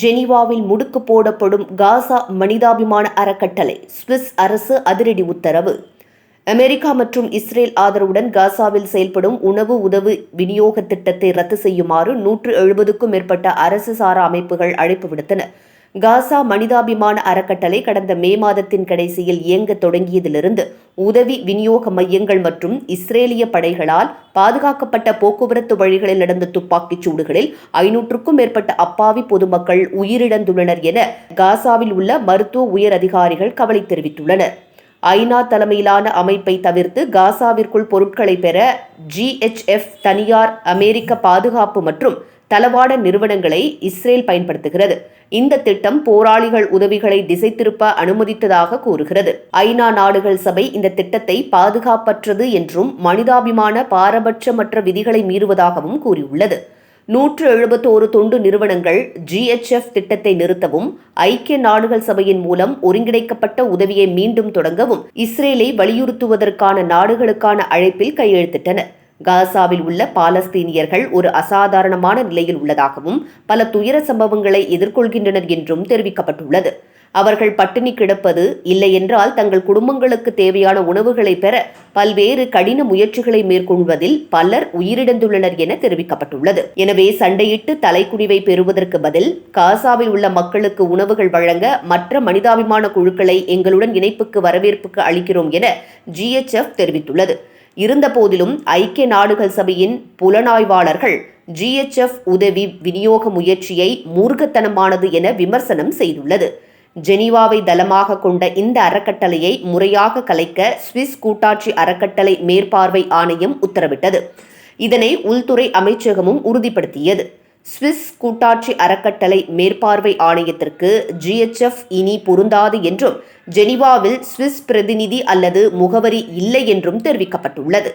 ஜெனீவாவில் முடுக்கு போடப்படும் காசா மனிதாபிமான அறக்கட்டளை சுவிஸ் அரசு அதிரடி உத்தரவு. அமெரிக்கா மற்றும் இஸ்ரேல் ஆதரவுடன் காசாவில் செயல்படும் உணவு உதவு விநியோக திட்டத்தை ரத்து செய்யுமாறு நூற்று எழுபதுக்கும் மேற்பட்ட அரசு சாரா அமைப்புகள் அழைப்பு விடுத்தன. காசா மனிதாபிமான அறக்கட்டளை கடந்த மே மாதத்தின் கடைசியில் இயங்க தொடங்கியதிலிருந்து உதவி விநியோக மையங்கள் மற்றும் இஸ்ரேலிய படைகளால் பாதுகாக்கப்பட்ட போக்குவரத்து வழிகளில் நடந்த துப்பாக்கிச் சூடுகளில் ஐநூற்றுக்கும் மேற்பட்ட அப்பாவி பொதுமக்கள் உயிரிழந்துள்ளனர் என காசாவில் உள்ள மருத்துவ உயர் அதிகாரிகள் கவலை தெரிவித்துள்ளனர். ஐநா தலைமையிலான அமைப்பை தவிர்த்து காசாவிற்குள் பொருட்களை பெற ஜிஎச்எஃப் தனியார் அமெரிக்க பாதுகாப்பு மற்றும் தளவாட நிறுவனங்களை இஸ்ரேல் பயன்படுத்துகிறது. இந்த திட்டம் போராளிகள் உதவிகளை திசை திருப்ப அனுமதித்ததாக கூறுகிறது. ஐநா நாடுகள் சபை இந்த திட்டத்தை பாதுகாப்பற்றது என்றும் மனிதாபிமான பாரபட்சமற்ற விதிகளை மீறுவதாகவும் கூறியுள்ளது. நூற்று எழுபத்தோரு தொண்டு நிறுவனங்கள் ஜிஎச்எஃப் திட்டத்தை நிறுத்தவும் ஐக்கிய நாடுகள் சபையின் மூலம் ஒருங்கிணைக்கப்பட்ட உதவியை மீண்டும் தொடங்கவும் இஸ்ரேலை வலியுறுத்துவதற்கான நாடுகளுக்கான அழைப்பில் கையெழுத்திட்டன. காசாவில் உள்ள பாலஸ்தீனியர்கள் ஒரு அசாதாரணமான நிலையில் உள்ளதாகவும் பல துயர சம்பவங்களை எதிர்கொள்கின்றனர் என்றும் தெரிவிக்கப்பட்டுள்ளது. அவர்கள் பட்டினி கிடப்பது இல்லையென்றால் தங்கள் குடும்பங்களுக்கு தேவையான உணவுகளை பெற பல்வேறு கடின முயற்சிகளை மேற்கொள்வதில் பலர் உயிரிழந்துள்ளனர் என தெரிவிக்கப்பட்டுள்ளது. எனவே சண்டையிட்டு தலைக்குடிவை பெறுவதற்கு பதில் காசாவில் உள்ள மக்களுக்கு உணவுகள் வழங்க மற்ற மனிதாபிமான குழுக்களை எங்களுடன் இணைப்புக்கு வரவேற்புக்கு அளிக்கிறோம் என ஜிஎச்எஃப் தெரிவித்துள்ளது. இருந்தபோதிலும் ஐக்கிய நாடுகள் சபையின் புலனாய்வாளர்கள் ஜிஎச்எஃப் உதவி விநியோக முயற்சியை மூர்க்கத்தனமானது என விமர்சனம் செய்துள்ளது. ஜெனீவாவை தளமாக கொண்ட இந்த அறக்கட்டளையை முறையாக கலைக்க சுவிஸ் கூட்டாட்சி அறக்கட்டளை மேற்பார்வை ஆணையம் உத்தரவிட்டது. இதனை உள்துறை அமைச்சகமும் உறுதிப்படுத்தியது. சுவிஸ் கூட்டாட்சி அறக்கட்டளை மேற்பார்வை ஆணையத்திற்கு ஜிஎச்எஃப் இனி பொருந்தாது என்றும் ஜெனிவாவில் சுவிஸ் பிரதிநிதி அல்லது முகவரி இல்லை என்றும் தெரிவிக்கப்பட்டுள்ளது.